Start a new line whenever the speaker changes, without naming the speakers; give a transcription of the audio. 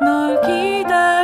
널 기다려.